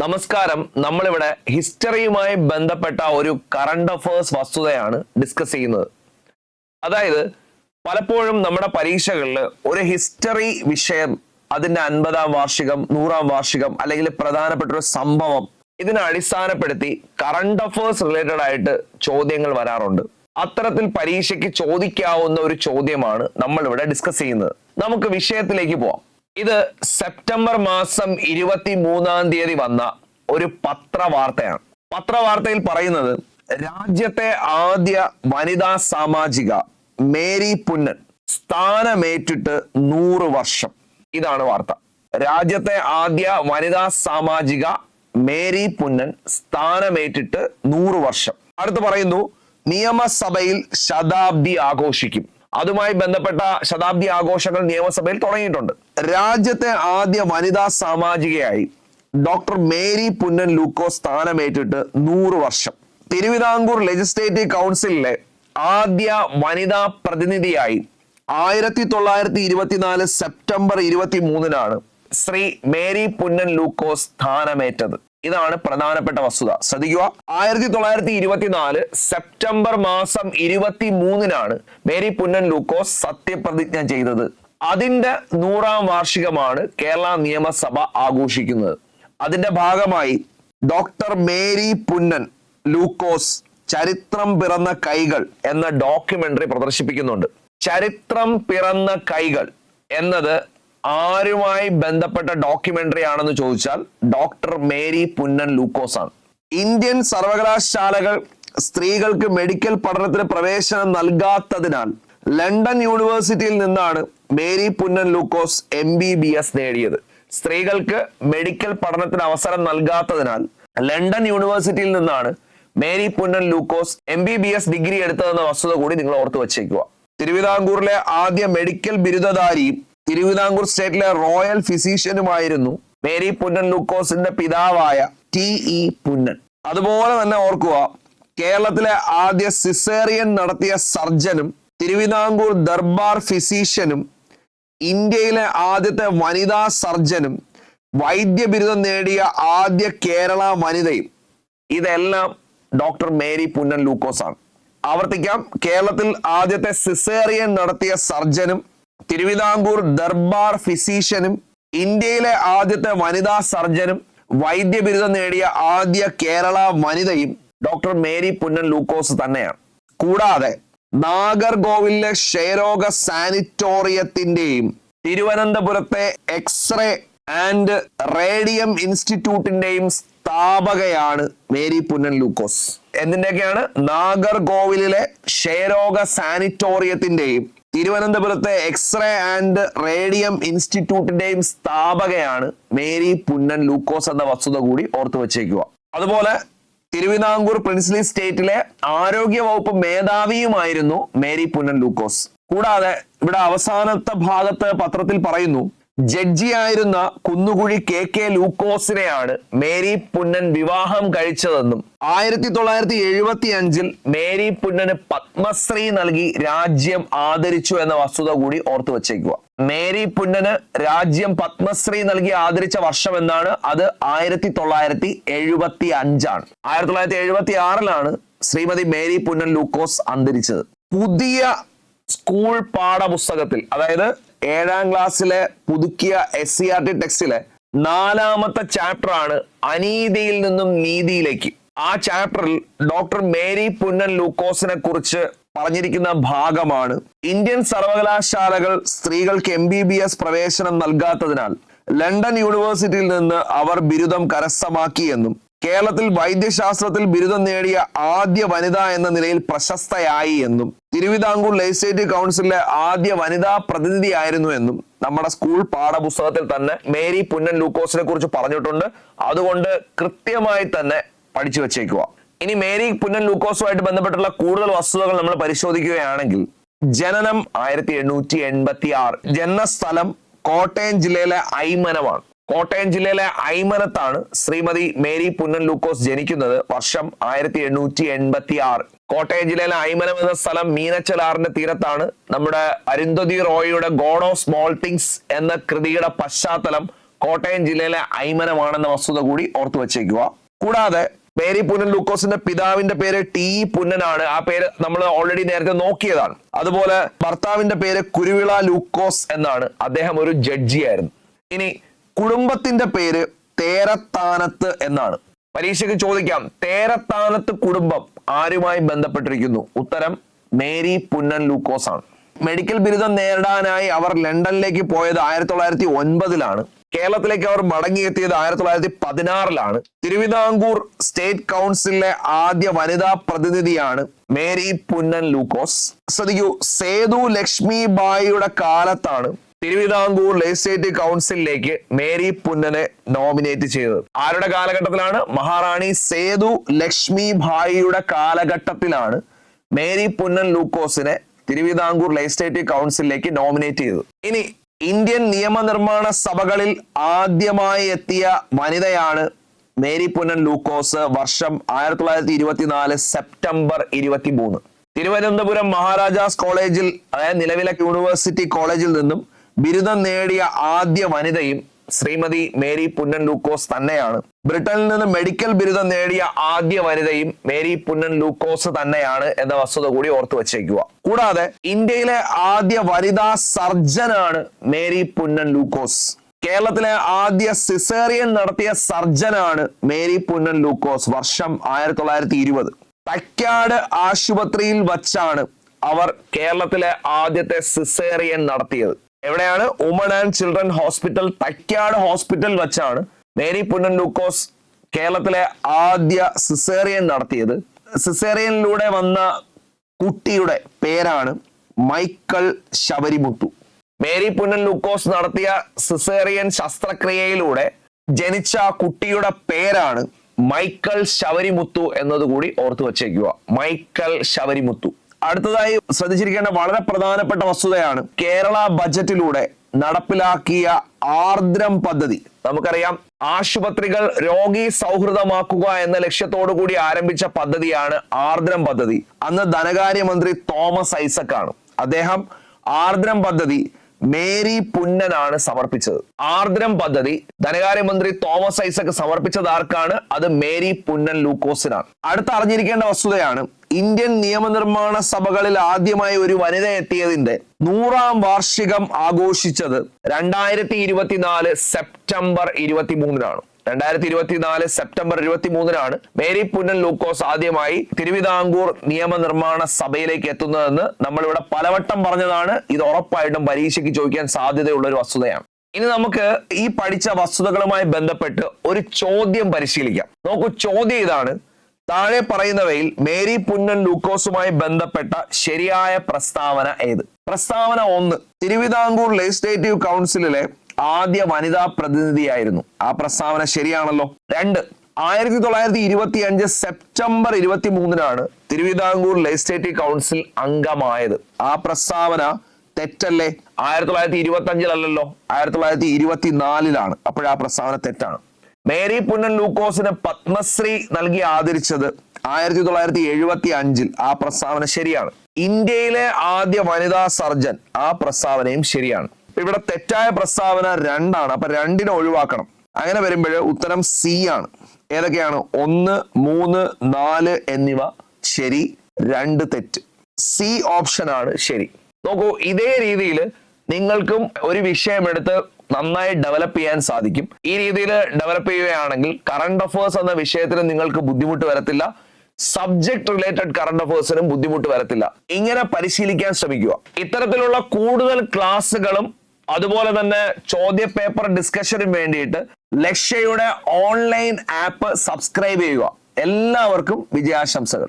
നമസ്കാരം. നമ്മളിവിടെ ഹിസ്റ്ററിയുമായി ബന്ധപ്പെട്ട ഒരു കറണ്ട് അഫേഴ്സ് വസ്തുതയാണ് ഡിസ്കസ് ചെയ്യുന്നത്. അതായത് പലപ്പോഴും നമ്മുടെ പരീക്ഷകളിൽ ഒരു ഹിസ്റ്ററി വിഷയം അതിന്റെ അൻപതാം വാർഷികം നൂറാം വാർഷികം അല്ലെങ്കിൽ പ്രധാനപ്പെട്ട ഒരു സംഭവം ഇതിനെ അടിസ്ഥാനപ്പെടുത്തി കറണ്ട് അഫേഴ്സ് റിലേറ്റഡ് ആയിട്ട് ചോദ്യങ്ങൾ വരാറുണ്ട്. അത്തരത്തിൽ പരീക്ഷയ്ക്ക് ചോദിക്കാവുന്ന ഒരു ചോദ്യമാണ് നമ്മൾ ഇവിടെ ഡിസ്കസ് ചെയ്യുന്നത്. നമുക്ക് വിഷയത്തിലേക്ക് പോവാം. ഇത് സെപ്റ്റംബർ മാസം ഇരുപത്തി മൂന്നാം തീയതി വന്ന ഒരു പത്രവാർത്തയാണ്. പത്രവാർത്തയിൽ പറയുന്നത് രാജ്യത്തെ ആദ്യ വനിതാ സാമാജിക മേരി പുന്നൻ സ്ഥാനമേറ്റിട്ട് നൂറ് വർഷം. ഇതാണ് വാർത്ത. രാജ്യത്തെ ആദ്യ വനിതാ സാമാജിക മേരി പുന്നൻ സ്ഥാനമേറ്റിട്ട് നൂറ് വർഷം. അടുത്ത് പറയുന്നു നിയമസഭയിൽ ശതാബ്ദി ആഘോഷിക്കും. അതുമായി ബന്ധപ്പെട്ട ശതാബ്ദി ആഘോഷങ്ങൾ നിയമസഭയിൽ തുടങ്ങിയിട്ടുണ്ട്. രാജ്യത്തെ ആദ്യ വനിതാ സാമാജികയായി ഡോക്ടർ മേരി പുന്നൻ ലൂക്കോ സ്ഥാനമേറ്റിട്ട് നൂറ് വർഷം. തിരുവിതാംകൂർ ലെജിസ്ലേറ്റീവ് കൗൺസിലിലെ ആദ്യ വനിതാ പ്രതിനിധിയായി ആയിരത്തി തൊള്ളായിരത്തി ഇരുപത്തിനാല് സെപ്റ്റംബർ ഇരുപത്തി മൂന്നിനാണ് ശ്രീ മേരി പുന്നൻ ലൂക്കോ സ്ഥാനമേറ്റത്. ഇതാണ് പ്രധാനപ്പെട്ട വസ്തുത. ശ്രദ്ധിക്കുക. ആയിരത്തി തൊള്ളായിരത്തി ഇരുപത്തിനാല് സെപ്റ്റംബർ മാസം ഇരുപത്തി മൂന്നിനാണ് മേരി പുന്നൻ ലൂക്കോസ് സത്യപ്രതിജ്ഞ ചെയ്തത്. അതിന്റെ നൂറാം വാർഷികമാണ് കേരള നിയമസഭ ആഘോഷിക്കുന്നത്. അതിന്റെ ഭാഗമായി ഡോക്ടർ മേരി പുന്നൻ ലൂക്കോസ് ചരിത്രം പിറന്ന കൈകൾ എന്ന ഡോക്യുമെന്ററി പ്രദർശിപ്പിക്കുന്നുണ്ട്. ചരിത്രം പിറന്ന കൈകൾ എന്നത് ആരുമായി ബന്ധപ്പെട്ട ഡോക്യുമെന്ററി ആണെന്ന് ചോദിച്ചാൽ ഡോക്ടർ മേരി പുന്നൻ ലൂക്കോസ് ആണ് ഇന്ത്യൻ സർവകലാശാലകൾ സ്ത്രീകൾക്ക് മെഡിക്കൽ പഠനത്തിന് പ്രവേശനം നൽകാത്തതിനാൽ ലണ്ടൻ യൂണിവേഴ്സിറ്റിയിൽ നിന്നാണ് Mary Punnen Lukose M B B S നേടിയത്. സ്ത്രീകൾക്ക് മെഡിക്കൽ പഠനത്തിന് അവസരം നൽകാത്തതിനാൽ ലണ്ടൻ യൂണിവേഴ്സിറ്റിയിൽ നിന്നാണ് Mary Punnen Lukose M B B S degree എടുത്തതെന്ന വസ്തുത കൂടി നിങ്ങൾ ഓർത്തു വച്ചേക്കുക. തിരുവിതാംകൂറിലെ ആദ്യ മെഡിക്കൽ ബിരുദധാരിയും തിരുവിതാംകൂർ സ്റ്റേറ്റിലെ റോയൽ ഫിസീഷ്യനുമായിരുന്നു മേരി പുന്നൻ ലൂക്കോസിന്റെ പിതാവായ ടി ഇ പുന്നൻ. അതുപോലെ തന്നെ ഓർക്കുക കേരളത്തിലെ ആദ്യ സിസേറിയൻ നടത്തിയ സർജനും തിരുവിതാംകൂർ ദർബാർ ഫിസീഷ്യനും ഇന്ത്യയിലെ ആദ്യത്തെ വനിതാ സർജനും വൈദ്യ ബിരുദം നേടിയ ആദ്യ കേരള വനിതയും ഇതെല്ലാം ഡോക്ടർ മേരി പുന്നൻ ലൂക്കോസ് ആണ് ആവർത്തിക്കാം കേരളത്തിൽ ആദ്യത്തെ സിസേറിയൻ നടത്തിയ സർജനും തിരുവിതാംകൂർ ദർബാർ ഫിസീഷ്യനും ഇന്ത്യയിലെ ആദ്യത്തെ വനിതാ സർജനും വൈദ്യ ബിരുദം നേടിയ ആദ്യ കേരള വനിതയും ഡോക്ടർ മേരി പുന്നൻ ലൂക്കോസ് തന്നെയാണ്. കൂടാതെ നാഗർകോവിലെ ക്ഷയരോഗ സാനിറ്റോറിയത്തിന്റെയും തിരുവനന്തപുരത്തെ എക്സ്റേ ആൻഡ് റേഡിയം ഇൻസ്റ്റിറ്റ്യൂട്ടിന്റെയും സ്ഥാപകയാണ് മേരി പുന്നൻ ലൂക്കോസ്. എന്തിന്റെയൊക്കെയാണ്? നാഗർകോവിലെ ക്ഷയരോഗ സാനിറ്റോറിയത്തിന്റെയും തിരുവനന്തപുരത്തെ എക്സ്റേ ആൻഡ് റേഡിയം ഇൻസ്റ്റിറ്റ്യൂട്ടിന്റെയും സ്ഥാപകയാണ് മേരി പുന്നൻ ലൂക്കോസ് എന്ന വസ്തുത കൂടി ഓർത്തു വച്ചേക്കുക. അതുപോലെ തിരുവിതാംകൂർ പ്രിൻസ്ലി സ്റ്റേറ്റിലെ ആരോഗ്യ വകുപ്പ് മേധാവിയുമായിരുന്നു മേരി പുന്നൻ ലൂക്കോസ്. കൂടാതെ ഇവിടെ അവസാനത്തെ ഭാഗത്ത് പത്രത്തിൽ പറയുന്നു ജഡ്ജിയായിരുന്ന കുന്നുകുഴി കെ കെ ലൂക്കോസിനെയാണ് മേരി പുന്നൻ വിവാഹം കഴിച്ചതെന്നും ആയിരത്തി തൊള്ളായിരത്തി എഴുപത്തി അഞ്ചിൽ മേരി പുന്നന് പത്മശ്രീ നൽകി രാജ്യം ആദരിച്ചു എന്ന വസ്തുത കൂടി ഓർത്തു വച്ചേക്കുക. മേരി പുന്നന് രാജ്യം പത്മശ്രീ നൽകി ആദരിച്ച വർഷം എന്നാണ് അത് ആയിരത്തി തൊള്ളായിരത്തി എഴുപത്തി അഞ്ചാണ് ആയിരത്തി തൊള്ളായിരത്തി എഴുപത്തി ആറിലാണ് ശ്രീമതി മേരി പുന്നൻ ലൂക്കോസ് അന്തരിച്ചത്. പുതിയ സ്കൂൾ പാഠപുസ്തകത്തിൽ അതായത് ഏഴാം ക്ലാസ്സിലെ പുതുക്കിയ എസ് സി ആർ ടി ടെക്സ്റ്റിലെ നാലാമത്തെ ചാപ്റ്റർ ആണ് അനീതിയിൽ നിന്നും നീതിയിലേക്ക്. ആ ചാപ്റ്ററിൽ ഡോക്ടർ മേരി പുന്നൻ ലൂക്കോസിനെ കുറിച്ച് പറഞ്ഞിരിക്കുന്ന ഭാഗമാണ്. ഇന്ത്യൻ സർവകലാശാലകൾ സ്ത്രീകൾക്ക് എം ബി ബി എസ് പ്രവേശനം നൽകാത്തതിനാൽ ലണ്ടൻ യൂണിവേഴ്സിറ്റിയിൽ നിന്ന് അവർ ബിരുദം കരസ്ഥമാക്കിയെന്നും കേരളത്തിൽ വൈദ്യശാസ്ത്രത്തിൽ ബിരുദം നേടിയ ആദ്യ വനിത എന്ന നിലയിൽ പ്രശസ്തയായി എന്നും തിരുവിതാംകൂർ ലെജിസ്ലേറ്റീവ് കൗൺസിലിലെ ആദ്യ വനിതാ പ്രതിനിധിയായിരുന്നു എന്നും നമ്മുടെ സ്കൂൾ പാഠപുസ്തകത്തിൽ തന്നെ മേരി പുന്നൻ ലൂക്കോസിനെ കുറിച്ച് പറഞ്ഞിട്ടുണ്ട്. അതുകൊണ്ട് കൃത്യമായി തന്നെ പഠിച്ചു വെച്ചേക്കുക. ഇനി മേരി പുന്നൻ ലൂക്കോസുമായിട്ട് ബന്ധപ്പെട്ടുള്ള കൂടുതൽ വസ്തുതകൾ നമ്മൾ പരിശോധിക്കുകയാണെങ്കിൽ ജനനം ആയിരത്തി എണ്ണൂറ്റി എൺപത്തി ആറ് ജനനസ്ഥലം കോട്ടയം ജില്ലയിലെ ഐമനമാണ് കോട്ടയം ജില്ലയിലെ ഐമനത്താണ് ശ്രീമതി മേരി പുന്നൻ ലൂക്കോസ് ജനിക്കുന്നത് വർഷം ആയിരത്തി എണ്ണൂറ്റി എൺപത്തി ആറ് കോട്ടയം ജില്ലയിലെ ഐമനം എന്ന സ്ഥലം മീനച്ചലാറിന്റെ തീരത്താണ്. നമ്മുടെ അരുന്ധതി റോയിയുടെ ഗോഡ് ഓഫ് സ്മോൾ തിങ്സ് എന്ന കൃതിയുടെ പശ്ചാത്തലം കോട്ടയം ജില്ലയിലെ ഐമനമാണെന്ന വസ്തുത കൂടി ഓർത്തു വച്ചേക്കുക. കൂടാതെ മേരി പുന്നൻ ലൂക്കോസിന്റെ പിതാവിന്റെ പേര് ടി പുന്നനാണ്. ആ പേര് നമ്മൾ ഓൾറെഡി നേരത്തെ നോക്കിയതാണ്. അതുപോലെ ഭർത്താവിന്റെ പേര് കുരുവിള ലൂക്കോസ് എന്നാണ്. അദ്ദേഹം ഒരു ജഡ്ജിയായിരുന്നു ഇനി കുടുംബത്തിന്റെ പേര് തേരത്താനത്ത് എന്നാണ്. പരീക്ഷയ്ക്ക് ചോദിക്കാം തേരത്താനത്ത് കുടുംബം ആരുമായി ബന്ധപ്പെട്ടിരിക്കുന്നു? ഉത്തരം മേരി പുന്നൻ ലൂക്കോസ് ആണ്. മെഡിക്കൽ ബിരുദം നേടാനായി അവർ ലണ്ടനിലേക്ക് പോയത് ആയിരത്തി തൊള്ളായിരത്തി ഒൻപതിലാണ് കേരളത്തിലേക്ക് അവർ മടങ്ങിയെത്തിയത് ആയിരത്തി തൊള്ളായിരത്തി പതിനാറിലാണ് തിരുവിതാംകൂർ സ്റ്റേറ്റ് കൗൺസിലിലെ ആദ്യ വനിതാ പ്രതിനിധിയാണ് മേരി പുന്നൻ ലൂക്കോസ്. ശ്രദ്ധിക്കൂ സേതു ലക്ഷ്മി ബായിയുടെ കാലത്താണ് തിരുവിതാംകൂർ ലെജിസ്ലേറ്റീവ് കൗൺസിലിലേക്ക് മേരി പുന്നനെ നോമിനേറ്റ് ചെയ്തത്. ആരുടെ കാലഘട്ടത്തിലാണ്? മഹാറാണി സേതു ലക്ഷ്മി ഭായിയുടെ കാലഘട്ടത്തിലാണ് മേരി പുന്നൻ ലൂക്കോസിനെ തിരുവിതാംകൂർ ലെജിസ്ലേറ്റീവ് കൗൺസിലിലേക്ക് നോമിനേറ്റ് ചെയ്തത്. ഇനി ഇന്ത്യൻ നിയമനിർമ്മാണ സഭകളിൽ ആദ്യമായി എത്തിയ വനിതയാണ് മേരി പുന്നൻ ലൂക്കോസ് വർഷം ആയിരത്തി തൊള്ളായിരത്തി ഇരുപത്തിനാല് സെപ്റ്റംബർ ഇരുപത്തി മൂന്ന് തിരുവനന്തപുരം മഹാരാജാസ് കോളേജിൽ അതായത് നിലവിലെ യൂണിവേഴ്സിറ്റി കോളേജിൽ നിന്നും ബിരുദം നേടിയ ആദ്യ വനിതയും ശ്രീമതി മേരി പുന്നൻ ലൂക്കോസ് തന്നെയാണ്. ബ്രിട്ടനിൽ നിന്ന് മെഡിക്കൽ ബിരുദം നേടിയ ആദ്യ വനിതയും മേരി പുന്നൻ ലൂക്കോസ് തന്നെയാണ് എന്ന വസ്തുത കൂടി ഓർത്തു വച്ചേക്കുക. കൂടാതെ ഇന്ത്യയിലെ ആദ്യ വനിതാ സർജനാണ് മേരി പുന്നൻ ലൂക്കോസ് കേരളത്തിലെ ആദ്യ സിസേറിയൻ നടത്തിയ സർജനാണ് മേരി പുന്നൻ ലൂക്കോസ് വർഷം ആയിരത്തി തൊള്ളായിരത്തി ഇരുപത് തക്കാട് ആശുപത്രിയിൽ വച്ചാണ് അവർ കേരളത്തിലെ ആദ്യത്തെ സിസേറിയൻ നടത്തിയത്. എവിടെയാണ്? Women and children hospital Thycaud hospital വെച്ചാണ് മേരി പുന്നൻ ലൂക്കോസ് കേരളത്തിലെ ആദ്യ സിസേറിയൻ നടത്തിയത്. സിസേറിയനിലൂടെ വന്ന കുട്ടിയുടെ പേരാണ് മൈക്കൽ ശബരിമുത്തു. മേരി പുന്നൻ ലൂക്കോസ് നടത്തിയ സിസേറിയൻ ശസ്ത്രക്രിയയിലൂടെ ജനിച്ച കുട്ടിയുടെ പേരാണ് മൈക്കൽ ശബരിമുത്തു എന്നതുകൂടി ഓർത്തു വച്ചേക്കുക. മൈക്കൽ ശബരിമുത്തു. അടുത്തതായി ശ്രദ്ധിച്ചിരിക്കേണ്ട വളരെ പ്രധാനപ്പെട്ട വസ്തുതയാണ് കേരള ബജറ്റിലൂടെ നടപ്പിലാക്കിയ ആർദ്രം പദ്ധതി. നമുക്കറിയാം ആശുപത്രികൾ രോഗി സൗഹൃദമാക്കുക എന്ന ലക്ഷ്യത്തോടു കൂടി ആരംഭിച്ച പദ്ധതിയാണ് ആർദ്രം പദ്ധതി. അന്ന് ധനകാര്യമന്ത്രി തോമസ് ഐസക് ആണ് അദ്ദേഹം ആർദ്രം പദ്ധതി മേരി പുന്നനാണ് സമർപ്പിച്ചത്. ആർദ്രം പദ്ധതി ധനകാര്യമന്ത്രി തോമസ് ഐസക് സമർപ്പിച്ചത് ആർക്കാണ്? അത് മേരി പുന്നൻ ലൂക്കോസിനാണ്. അടുത്ത അറിഞ്ഞിരിക്കേണ്ട വസ്തുതയാണ് ഇന്ത്യൻ നിയമനിർമ്മാണ സഭകളിൽ ആദ്യമായി ഒരു വനിത എത്തിയതിന്റെ നൂറാം വാർഷികം ആഘോഷിച്ചത് രണ്ടായിരത്തി ഇരുപത്തിനാല് സെപ്റ്റംബർ ഇരുപത്തി മൂന്നിനാണ് രണ്ടായിരത്തി ഇരുപത്തിനാല് സെപ്റ്റംബർ ഇരുപത്തി മൂന്നിനാണ് മേരി പുന്നൻ ലൂക്കോസ് ആദ്യമായി തിരുവിതാംകൂർ നിയമനിർമ്മാണ സഭയിലേക്ക് എത്തുന്നതെന്ന് നമ്മളിവിടെ പലവട്ടം പറഞ്ഞതാണ്. ഇത് ഉറപ്പായിട്ടും പരീക്ഷയ്ക്ക് ചോദിക്കാൻ സാധ്യതയുള്ള ഒരു വസ്തുതയാണ്. ഇനി നമുക്ക് ഈ പഠിച്ച വസ്തുതകളുമായി ബന്ധപ്പെട്ട് ഒരു ചോദ്യം പരിശീലിക്കാം. നോക്കൂ ചോദ്യം ഇതാണ്. താഴെ പറയുന്നവയിൽ മേരി പുന്നൻ ലൂക്കോസുമായി ബന്ധപ്പെട്ട ശരിയായ പ്രസ്താവന ഏത്? പ്രസ്താവന ഒന്ന് തിരുവിതാംകൂർ ലെജിസ്ലേറ്റീവ് കൗൺസിലിലെ ആദ്യ വനിതാ പ്രതിനിധിയായിരുന്നു. ആ പ്രസ്താവന ശരിയാണല്ലോ? രണ്ട് ആയിരത്തി തൊള്ളായിരത്തി ഇരുപത്തി അഞ്ച് സെപ്റ്റംബർ ഇരുപത്തി മൂന്നിനാണ് തിരുവിതാംകൂർ ലെജിസ്ലേറ്റീവ് കൗൺസിൽ അംഗമായത്. ആ പ്രസ്താവന തെറ്റല്ലേ? ആയിരത്തി തൊള്ളായിരത്തി ഇരുപത്തി അഞ്ചിലല്ലോ ആയിരത്തി തൊള്ളായിരത്തി ഇരുപത്തിനാലിലാണ് അപ്പോഴാ പ്രസ്താവന തെറ്റാണ്. മേരി പുന്നൻ ലൂക്കോസിന് പത്മശ്രീ നൽകി ആദരിച്ചത് ആയിരത്തി തൊള്ളായിരത്തി എഴുപത്തി അഞ്ചിൽ ആ പ്രസ്താവന ശരിയാണ്. ഇന്ത്യയിലെ ആദ്യ വനിതാ സർജൻ ആ പ്രസ്താവനയും ശരിയാണ്. ഇവിടെ തെറ്റായ പ്രസ്താവന രണ്ടാണ്. അപ്പൊ രണ്ടിനെ ഒഴിവാക്കണം. അങ്ങനെ വരുമ്പോൾ ഉത്തരം സി ആണ്. ഏതൊക്കെയാണ്? ഒന്ന് മൂന്ന് നാല് എന്നിവ ശരി രണ്ട് തെറ്റ്. സി ഓപ്ഷൻ ആണ് ശരി. നോക്കൂ ഇതേ രീതിയിൽ നിങ്ങൾക്കും ഒരു വിഷയം എടുത്ത് നന്നായി ഡെവലപ്പ് ചെയ്യാൻ സാധിക്കും. ഈ രീതിയിൽ ഡെവലപ്പ് ചെയ്യുകയാണെങ്കിൽ കറണ്ട് അഫേഴ്സ് എന്ന വിഷയത്തിൽ നിങ്ങൾക്ക് ബുദ്ധിമുട്ട് വരത്തില്ല. സബ്ജക്ട് റിലേറ്റഡ് കറണ്ട് അഫേഴ്സിനും ബുദ്ധിമുട്ട് വരത്തില്ല. ഇങ്ങനെ പരിശീലിക്കാൻ ശ്രമിക്കുക. ഇത്തരത്തിലുള്ള കൂടുതൽ ക്ലാസ്സുകളും അതുപോലെ തന്നെ ചോദ്യ പേപ്പർ ഡിസ്കഷനും വേണ്ടിയിട്ട് ലക്ഷ്യയുടെ ഓൺലൈൻ ആപ്പ് സബ്സ്ക്രൈബ് ചെയ്യുക. എല്ലാവർക്കും വിജയാശംസകൾ.